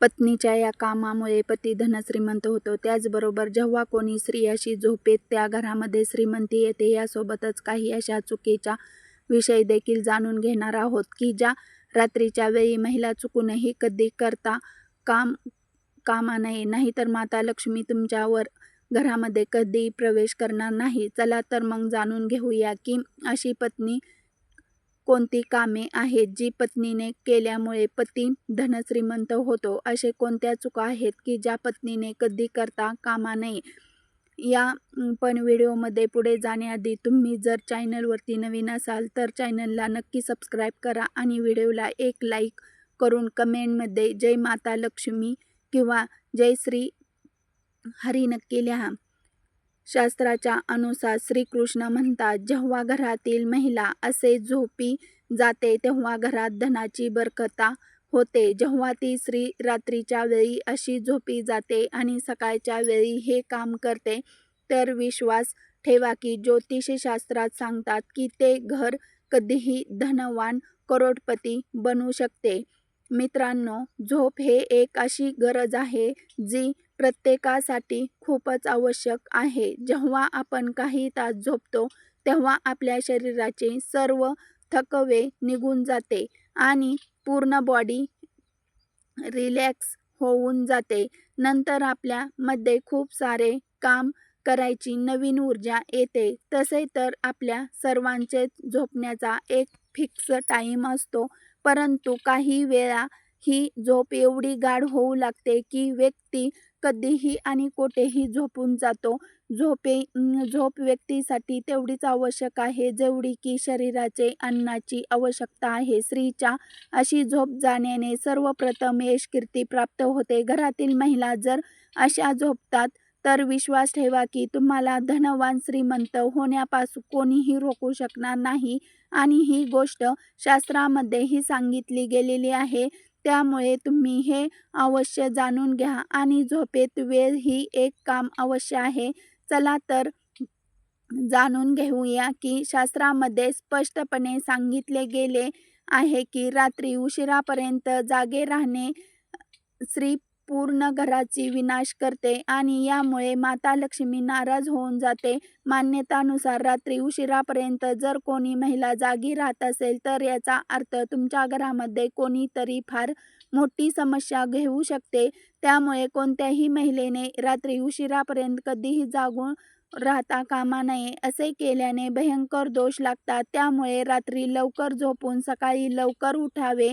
पत्नीच्या या कामामुळे पती धनश्रीमंत होतो. त्याचबरोबर जेव्हा कोणी स्त्रियाशी झोपेत त्या घरामध्ये श्रीमंती येते. यासोबतच काही अशा चुकीच्या विषय देखील जाणून घेणार आहोत की ज्या रात्रीच्या वेळी महिला चुकूनही कधी करता काम कामा नये नाहीतर माता लक्ष्मी तुमच्यावर घरामध्ये कधीही प्रवेश करणार नाही. चला तर मग जाणून घेऊया की अशी पत्नी कोणती कामे आहेत जी पत्नीने केल्यामुळे पती धनश्रीमंत होतो. असे कोणत्या चुका आहेत की ज्या पत्नीने कधी करता कामा नये. या पण व्हिडिओमध्ये पुढे जाण्याआधी तुम्ही जर चॅनलवरती नवीन असाल तर चॅनलला नक्की सबस्क्राईब करा आणि व्हिडिओला एक लाईक करून कमेंटमध्ये जय माता लक्ष्मी किंवा जय श्री हरी नक्की लिहा. शास्त्राच्या अनुसार श्रीकृष्ण म्हणतात जेव्हा घरातील महिला असे झोपी जाते तेव्हा घरात धनाची बरकता होते. जेव्हा ती स्त्री रात्रीच्या वेळी अशी झोपी जाते आणि सकाळच्या वेळी हे काम करते तर विश्वास ठेवा की ज्योतिषशास्त्रात सांगतात की ते घर कधीही धनवान करोडपती बनू शकते. मित्रांनो झोप हे एक अशी गरज आहे जी प्रत्येकासाठी खूपच आवश्यक आहे. जेव्हा आपण काही तास झोपतो तेव्हा आपल्या शरीराचे सर्व थकवे निघून जाते आणि पूर्ण बॉडी रिलॅक्स होऊन जाते. नंतर आपल्यामध्ये खूप सारे काम करायची नवीन ऊर्जा येते. तसे तर आपल्या सर्वांचेच झोपण्याचा एक फिक्स टाईम असतो परंतु काही वेळा ही झोप एवढी गाढ होऊ लागते की व्यक्ती कधीही आणि कोठेही झोपून जातो. झोपे झोप व्यक्तीसाठी तेवढीच आवश्यक आहे जेवढी की शरीराचे अन्नाची आवश्यकता आहे. स्त्रीच्या अशी झोप जाण्याने सर्वप्रथम यश कीर्ती प्राप्त होते. घरातील महिला जर अशा झोपतात तर विश्वास ठेवा की तुम्हाला धनवान श्रीमंत होण्यापासून कोणीही रोखू शकणार नाही आणि ही गोष्ट शास्त्रामध्येही सांगितली गेलेली आहे. त्यामुळे तुम्ही हे अवश्य जाणून घ्या आणि झोपेत वेळ ही एक काम अवश्य आहे. चला तर जाणून घेऊया की शास्त्रामध्ये स्पष्टपणे सांगितले गेले आहे की रात्री उशिरापर्यंत जागे राहणे स्त्री पूर्ण घराची विनाश करते आणि यामुळे माता लक्ष्मी नाराज होऊन जाते. मान्यतानुसार रात्री उशिरापर्यंत जर कोणी महिला जागी राहत असेल तर याचा अर्थ तुमच्या घरामध्ये कोणीतरी फार मोठी समस्या घेऊ शकते. त्यामुळे कोणत्याही महिलेने रात्री उशिरापर्यंत कधीही जागून राहता कामा नये. असे केल्याने भयंकर दोष लागतात. त्यामुळे रात्री लवकर झोपून सकाळी लवकर उठावे.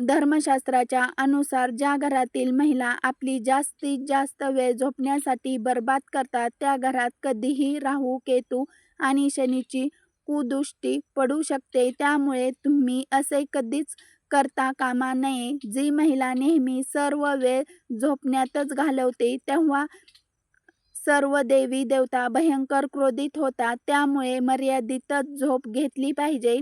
धर्मशास्त्राच्या अनुसार ज्या घरातील महिला आपली जास्तीत जास्त वेळ झोपण्यासाठी बरबाद करतात त्या घरात कधीही राहू केतू आणि शनीची कुदृष्टी पडू शकते. त्यामुळे तुम्ही असे कधीच करता कामा नये. जी महिला नेहमी सर्व वेळ झोपण्यातच घालवते तेव्हा सर्व देवी देवता भयंकर क्रोधित होतात. त्यामुळे मर्यादितच झोप घेतली पाहिजे.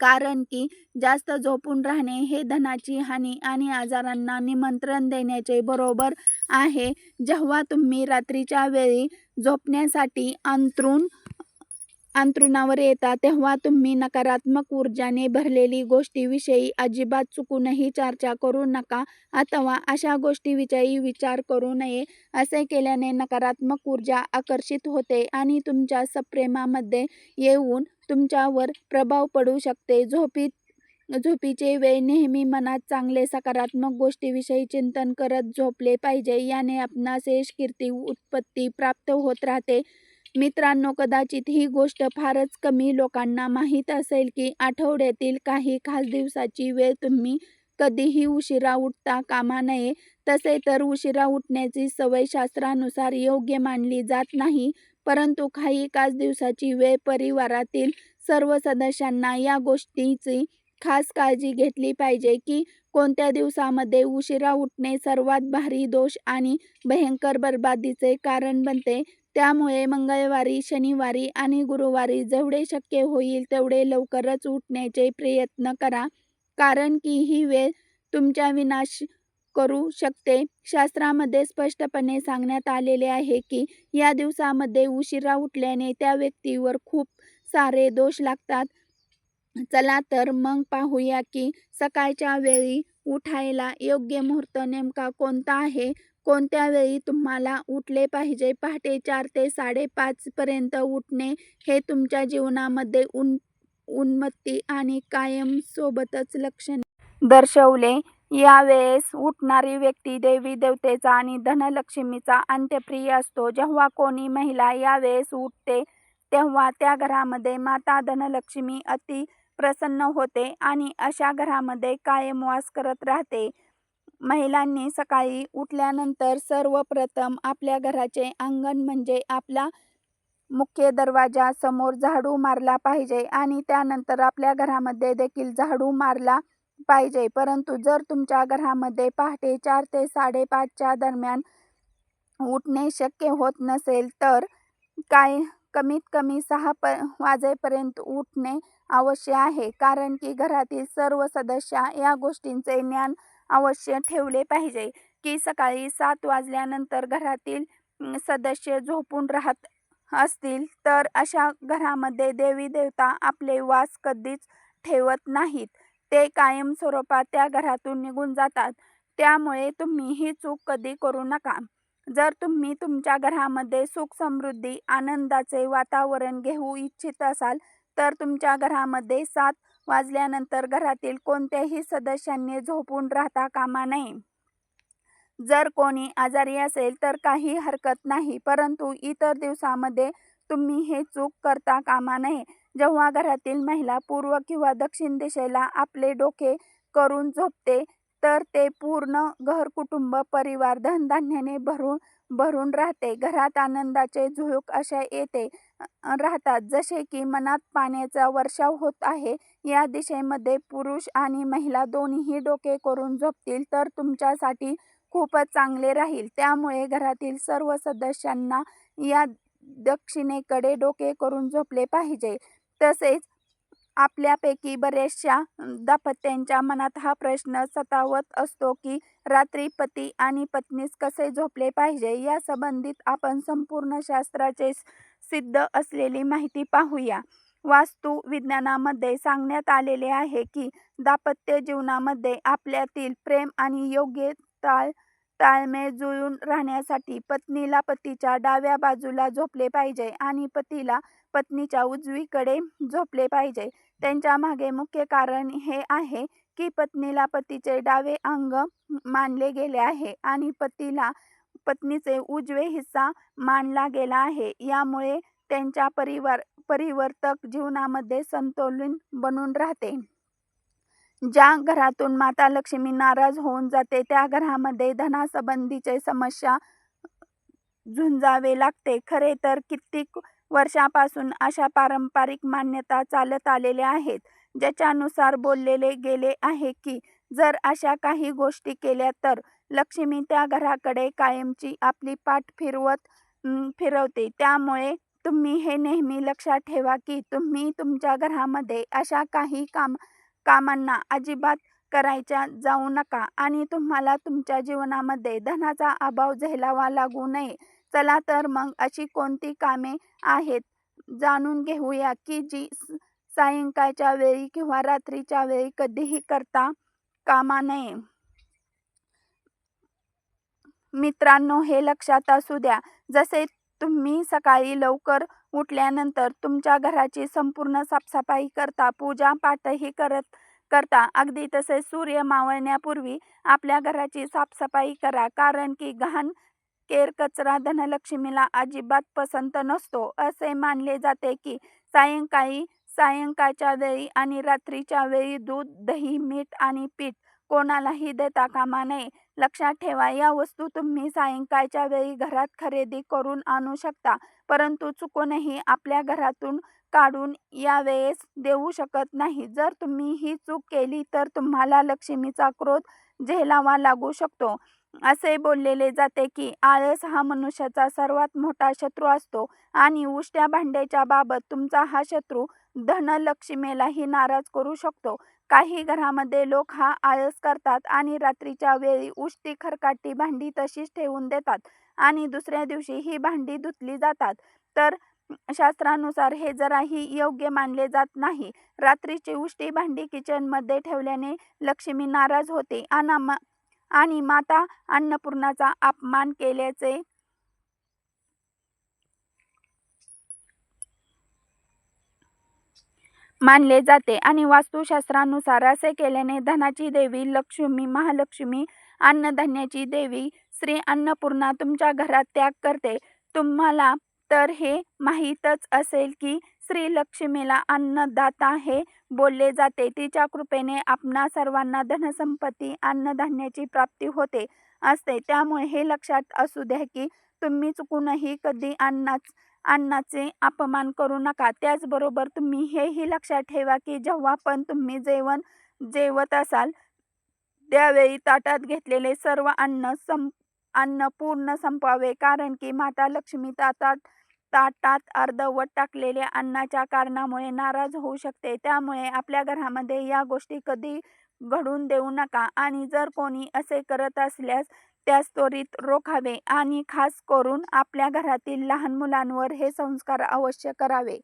कारण की जास्त झोपून राहणे हे धनाची हानी आणि आजारांना निमंत्रण देण्याचे बरोबर आहे. जेव्हा तुम्ही रात्रीच्या वेळी झोपण्यासाठी अंथरूण अंथरुणावर येता तेव्हा तुम्ही नकारात्मक ऊर्जाने भरलेली गोष्टीविषयी अजिबात चुकूनही चर्चा करू नका अथवा अशा गोष्टीविषयी विचार करू नये. असे केल्याने नकारात्मक ऊर्जा आकर्षित होते आणि तुमच्या सप्रेमामध्ये येऊन तुमच्यावर प्रभाव पडू शकते. झोपीत झोपीचे वेळ नेहमी मनात चांगले सकारात्मक गोष्टीविषयी चिंतन करत झोपले पाहिजे. याने आपणास यश कीर्ती उत्पत्ती प्राप्त होत राहते. मित्रांनो कदाचित ही गोष्ट फारच कमी लोकांना माहीत असेल की आठवड्यातील काही खास दिवसाची वेळ तुम्ही कधीही उशिरा उठता कामा नये. तसे तर उशिरा उठण्याची सवय शास्त्रानुसार योग्य मानली जात नाही परंतु काही खास दिवसाची वेळ परिवारातील सर्व सदस्यांना या गोष्टीची खास काळजी घेतली पाहिजे की कोणत्या दिवसामध्ये उशिरा उठणे सर्वात भारी दोष आणि भयंकर बरबादीचे कारण बनते. त्यामुळे मंगळवारी शनिवारी आणि गुरुवारी जेवढे शक्य होईल तेवढे लवकरच उठण्याचे प्रयत्न करा. कारण की ही वेळ तुमच्या विनाश करू शकते. शास्त्रामध्ये स्पष्टपणे सांगण्यात आलेले आहे की या दिवसामध्ये उशिरा उठल्याने त्या व्यक्तीवर खूप सारे दोष लागतात. चला तर मग पाहूया की सकाळच्या वेळी उठायला योग्य मुहूर्त नेमका कोणता आहे कोणत्या वेळी तुम्हाला उठले पाहिजे? पहाटे चार ते साडेपाचपर्यंत उठणे हे तुमच्या जीवनामध्ये उन उन्मत्ती आणि कायम सोबतच लक्षणे दर्शवले. यावेळेस उठणारी व्यक्ती देवी देवतेचा आणि धनलक्ष्मीचा अंत्यप्रिय असतो. जेव्हा कोणी महिला यावेळेस उठते तेव्हा त्या घरामध्ये माता धनलक्ष्मी अति प्रसन्न होते आणि अशा घरामध्ये कायम वास करत राहते. महिलांनी सकाळी उठल्यानंतर सर्वप्रथम आपल्या घराचे अंगण म्हणजे आपला मुख्य दरवाजा समोर झाडू मारला पाहिजे आणि त्यानंतर आपल्या घरामध्ये देखील झाडू मारला पाहिजे. परंतु जर तुमच्या घरामध्ये पहाटे चार ते साडेपाचच्या दरम्यान उठणे शक्य होत नसेल तर काय कमीत कमी सहा प वाजेपर्यंत उठणे अवश्य आहे. कारण की घरातील सर्व सदस्य या गोष्टींचे ज्ञान अवश्य ठेवले पाहिजे की सकाळी सात वाजल्यानंतर घरातील सदस्य झोपून राहत असतील तर अशा घरामध्ये देवी देवता आपले वास कधीच ठेवत नाहीत. ते कायम स्वरूपात त्या घरातून निघून जातात. त्यामुळे तुम्ही ही चूक कधी करू नका. जर तुम्ही तुमच्या घरामध्ये सुख समृद्धी आनंदाचे वातावरण घेऊ इच्छित असाल तर तुमच्या घरामध्ये सात वाजल्यानंतर घरातील कोणत्याही सदस्यांनी झोपून राहता कामा नये. जर कोणी आजारी असेल तर काही हरकत नाही परंतु इतर दिवसामध्ये तुम्ही हे चूक करता कामा नये. जेव्हा घरातील महिला पूर्व किंवा दक्षिण दिशेला आपले डोके करून झोपते तर ते पूर्ण घर कुटुंब परिवार धनधान्याने भरून भरून राहते. घरात आनंदाचे झुळूक अशा येते राहतात. जसे की मनात पाण्याचा वर्षाव होत आहे या दिशेमध्ये पुरुष आणि महिला दोन्हीही डोके करून झोपतील तर तुमच्यासाठी खूपच चांगले राहील. त्यामुळे घरातील सर्व सदस्यांना या दक्षिणेकडे डोके करून झोपले पाहिजे. तसेच आपल्यापैकी बऱ्याचशा दाम्पत्यांच्या मनात हा प्रश्न सतावत असतो की रात्री पती आणि पत्नीस कसे झोपले पाहिजे या संबंधित आपण संपूर्ण शास्त्राचे सिद्ध असलेली माहिती पाहूया. वास्तू विज्ञानामध्ये सांगण्यात आलेले आहे की दाम्पत्य जीवनामध्ये आपल्यातील प्रेम आणि योग्य ताळ ताळमेळ जुळून राहण्यासाठी पत्नीला पतीच्या डाव्या बाजूला झोपले पाहिजे आणि पतीला पत्नीच्या उजवीकडे झोपले पाहिजे. त्यांच्या मागे मुख्य कारण हे आहे की पत्नीला पतीचे डावे अंग मानले गेले आहे आणि पतीला पत्नीचे उजवे हिस्सा मानला गेला आहे. यामुळे त्यांच्या परिवार परिवर्तक जीवनामध्ये संतुलन बनून राहते. ज्या घरातून माता लक्ष्मी नाराज होऊन जाते त्या घरामध्ये धनासंबंधीचे समस्या झुंजावे लागते. खरे तर कित्येक वर्षापासून अशा पारंपरिक मान्यता चालत आलेल्या आहेत ज्याच्यानुसार बोललेले गेले आहे की जर अशा काही गोष्टी केल्या तर लक्ष्मी त्या घराकडे कायमची आपली पाठ फिरवत फिरवते. त्यामुळे तुम्ही हे नेहमी लक्षात ठेवा की तुम्ही तुमच्या घरामध्ये अशा काही काम कामांना अजिबात करायच्या जाऊ नका आणि तुम्हाला तुमच्या जीवनामध्ये धनाचा अभाव झेलावा लागू नये. चला तर मग अशी कोणती कामे आहेत? जाणून घेऊया की जी सायंकाळच्या वेळी किंवा रात्रीच्या वेळी कधीही करता कामा नये. मित्रांनो हे लक्षात असू द्या. जसे तुम्ही सकाळी लवकर उठल्यानंतर तुमच्या घराची संपूर्ण साफसफाई करता पूजा पाठही करत करता. अगदी तसे सूर्य मावळण्यापूर्वी आपल्या घराची साफसफाई करा कारण की घाण केर कचरा धनलक्ष्मीला अजिबात पसंत नसतो. असे मानले जाते की सायंकाळी सायंकाळच्या वेळी आणि रात्रीच्या वेळी दूध दही मीठ आणि पीठ कोणालाही देता कामा नये. लक्षात ठेवा या वस्तू तुम्ही सायंकाळच्या वेळी घरात खरेदी करून आणू शकता परंतु चुकूनही आपल्या घरातून काढून यावेळेस देऊ शकत नाही. जर तुम्ही ही चूक केली तर तुम्हाला लक्ष्मीचा क्रोध झेलावा लागू शकतो. असे बोललेले जाते की आळस हा मनुष्याचा सर्वात मोठा शत्रू असतो आणि उष्ट्या भांड्याच्या बाबत तुमचा हा शत्रू धनलक्ष्मीलाही नाराज करू शकतो. काही घरामध्ये लोक हा आळस करतात आणि रात्रीच्या वेळी उष्टी खरकाटी भांडी तशीच ठेवून देतात आणि दुसऱ्या दिवशी ही भांडी धुतली जातात. तर शास्त्रानुसार हे जराही योग्य मानले जात नाही. रात्रीची उष्टी भांडी किचनमध्ये ठेवल्याने लक्ष्मी नाराज होते. आणि मा- आणि माता अन्नपूर्णाचा अपमान केल्याचे मानले जाते आणि वास्तुशास्त्रानुसार असे केल्याने धनाची देवी लक्ष्मी महालक्ष्मी अन्नधान्याची देवी श्री अन्नपूर्णा तुमच्या घरात त्याग करते. तुम्हाला तर हे माहीतच असेल की श्री लक्ष्मीला अन्नदाता हे बोलले जाते. तिच्या कृपेने आपणा सर्वांना धनसंपत्ती अन्नधान्याची प्राप्ती होते असते. त्यामुळे हे लक्षात असू द्या की तुम्ही चुकूनही कधी अन्नाच अन्नाचे अपमान करू नका. त्याचबरोबर तुम्ही हेही लक्षात ठेवा की जेव्हा पण तुम्ही जेवण जेवत असाल त्यावेळी ताटात घेतलेले सर्व अन्न सं अन्न पूर्ण संपवावे कारण की माता लक्ष्मी ताटात ताटात अर्धवट टाकलेल्या अन्नाच्या कारणामुळे नाराज होऊ शकते. त्यामुळे आपल्या घरामध्ये या गोष्टी कधी घडून देऊ नका. आणि जर कोणी असे करत असल्यास त्यास त्वरित रोखावे आणि खास करून आपल्या घरातील लहान मुलांवर हे संस्कार अवश्य करावे.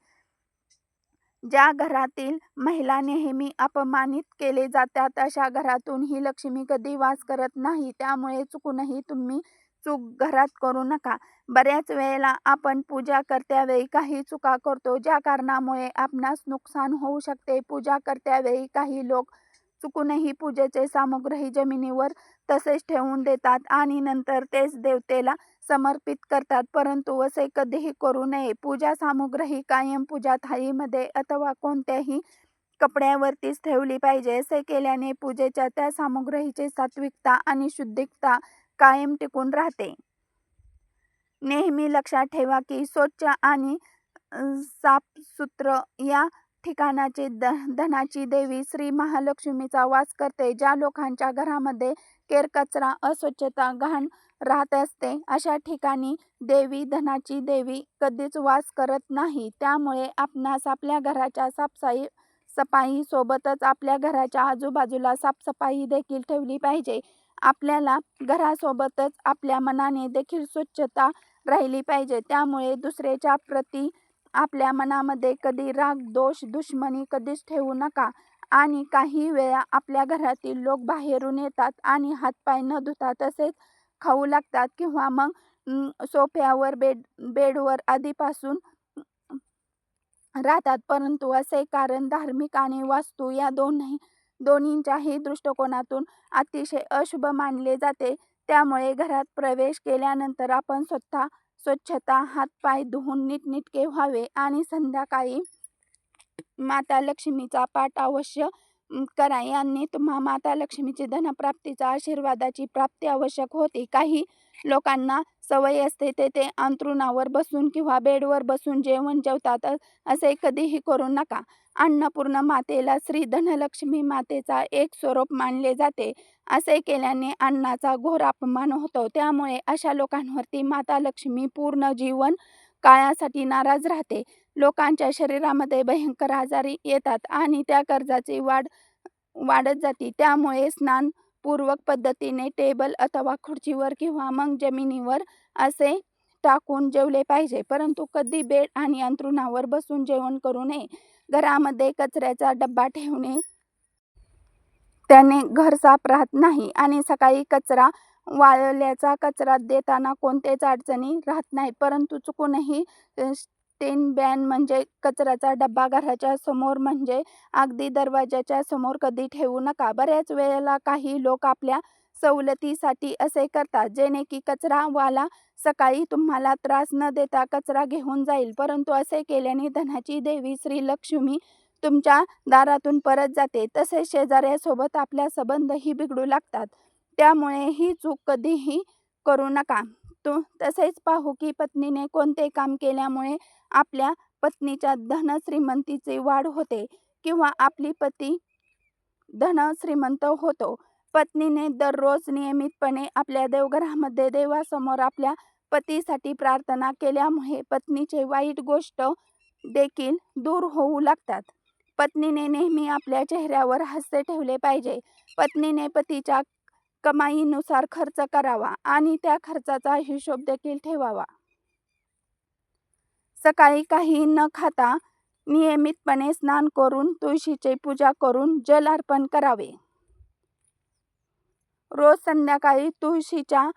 ज्या घरातील महिला नेहमी अपमानित केले जातात अशा घरातून ही लक्ष्मी कधी वास करत नाही. त्यामुळे चुकूनही तुम्ही चूक घरात करू नका. बऱ्याच वेळेला आपण पूजा करत्यावेळी काही चुका करतो ज्या कारणामुळे आपणास नुकसान होऊ शकते. पूजा करत्यावेळी काही लोक चुकूनही पूजेचे सामग्रही जमिनीवर तसेच ठेवून देतात आणि नंतर तेच देवतेला समर्पित करतात. परंतु असे कधीही करू नये. पूजा सामग्रही कायम पूजा थाळीमध्ये अथवा कोणत्याही कपड्यावरतीच ठेवली पाहिजे. असे केल्याने पूजेच्या त्या सामुग्रीची सात्विकता आणि शुद्धिकता कायम टिकून राहते. नेहमी लक्षात ठेवा की स्वच्छ आणि साफसूत्र या ठिकाणाची द धनाची देवी श्री महालक्ष्मीचा वास करते ज्या लोकांच्या घरामध्ये केरकचरा अस्वच्छता घाण राहत असते अशा ठिकाणी देवी धनाची देवी कधीच वास करत नाही. त्यामुळे आपणास आपल्या घराच्या साफसाई सफाई सोबतच आपल्या घराच्या आजूबाजूला साफसफाई देखील ठेवली पाहिजे. आपल्याला घरासोबतच आपल्या मनाने देखील स्वच्छता राहिली पाहिजे. त्यामुळे दुसऱ्याच्या प्रती आपल्या मनामध्ये कधी राग दोष दुश्मनी कधीच ठेवू नका. आणि काही वेळा आपल्या घरातील लोक बाहेरून येतात आणि हातपाय न धुता तसेच खाऊ लागतात किंवा मग सोफ्यावर बेड बेडवर आधीपासून राहतात. परंतु असे कारण धार्मिक आणि वास्तू या दोन्ही दोन्हींच्याही दृष्टिकोनातून अतिशय अशुभ मानले जाते. त्यामुळे घरात प्रवेश केल्यानंतर आपण स्वतः स्वच्छता हातपाय धुवून नीटनेटके व्हावे आणि संध्याकाळी माता लक्ष्मीचा पाठ अवश्य करा. यांनी तुम्हा माता लक्ष्मीची धनप्राप्तीचा आशीर्वादाची प्राप्ती आवश्यक होते. काही लोकांना सवय असते ते ते अंथरुणावर बसून किंवा बेडवर बसून जेवण जेवतात असे कधीही करू नका. अन्नपूर्ण मातेला श्री धनलक्ष्मी मातेचा एक स्वरूप मानले जाते. असे केल्याने अन्नाचा घोर अपमान होतो. त्यामुळे अशा लोकांवरती माता लक्ष्मी पूर्ण जीवन काळासाठी नाराज राहते. लोकांच्या शरीरामध्ये भयंकर आजारी येतात आणि त्या कर्जाची वाढ वाढत जाते. त्यामुळे स्नान पूर्वक पद्धतीने टेबल अथवा खुर्चीवर किंवा मग जमिनीवर असे टाकून जेवले पाहिजे. परंतु कधी बेड आणि अंथरुणावर बसून जेवण करू नये. घरामध्ये कचऱ्याचा डब्बा ठेवणे त्याने घर साफ राहत नाही आणि सकाळी कचरा वाळल्याचा कचरा देताना कोणतेच अडचणी राहत नाहीत. परंतु चुकूनही टेन बॅन म्हणजे कचऱ्याचा डब्बा घराच्या समोर म्हणजे अगदी दरवाजाच्या समोर कधी ठेवू नका. बऱ्याच वेळेला काही लोक आपल्या सवलतीसाठी असे करतात जेणे की कचरावाला सकाळी तुम्हाला त्रास न देता कचरा घेऊन जाईल. परंतु असे केल्याने धनाची देवी श्री लक्ष्मी तुमच्या दारातून परत जाते. तसेच शेजाऱ्यासोबत आपल्या संबंधही बिघडू लागतात. त्यामुळे ही चूक कधीही करू नका. तू तसेच पाहू की पत्नीने कोणते काम केल्यामुळे आपल्या पत्नीच्या धन श्रीमंतीची वाढ होते किंवा आपली पती धन श्रीमंत होतो. पत्नीने दररोज नियमितपणे आपल्या देवघरामध्ये देवासमोर आपल्या पतीसाठी प्रार्थना केल्यामुळे पत्नीचे वाईट गोष्ट देखील दूर होऊ लागतात. पत्नीने नेहमी आपल्या चेहऱ्यावर हास्य ठेवले पाहिजे. पत्नीने पतीच्या कमाईनुसार खर्च करावा आणि त्या खर्चाचा हिशोब देखील ठेवावा. सकाळी काही न खाता नियमितपणे स्नान करून तुळशीची पूजा करून जल अर्पण करावे. रोज संध्याकाळी तुळशीच्या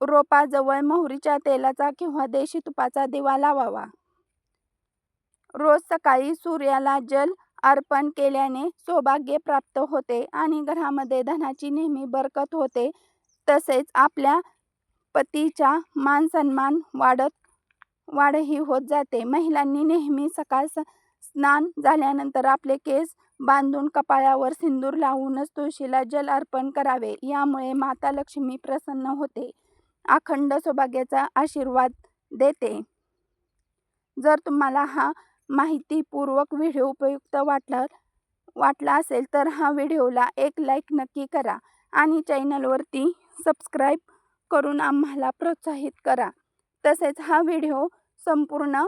रोपाजवळ मोहरीच्या तेलाचा किंवा देशी तुपाचा दिवा लावावा. रोज सकाळी सूर्याला जल अर्पण केल्याने सौभाग्य प्राप्त होते आणि घरामध्ये धनाची नेहमी बरकत होते. तसेच आपल्या पतीचा मान सन्मान वाढत वाढही होत जाते. महिलांनी नेहमी सकाळ स्नान झाल्यानंतर आपले केस बांधून कपाळावर सिंदूर लावूनच तुळशीला जल अर्पण करावे. यामुळे माता लक्ष्मी प्रसन्न होते. अखंड सौभाग्याचा आशीर्वाद देते. जर तुम्हाला हा माहितीपूर्वक व्हिडिओ उपयुक्त वाटला वाटला असेल तर हा व्हिडिओला एक लाईक नक्की करा आणि चॅनलवरती सबस्क्राईब करून आम्हाला प्रोत्साहित करा. तसेच हा व्हिडिओ संपूर्ण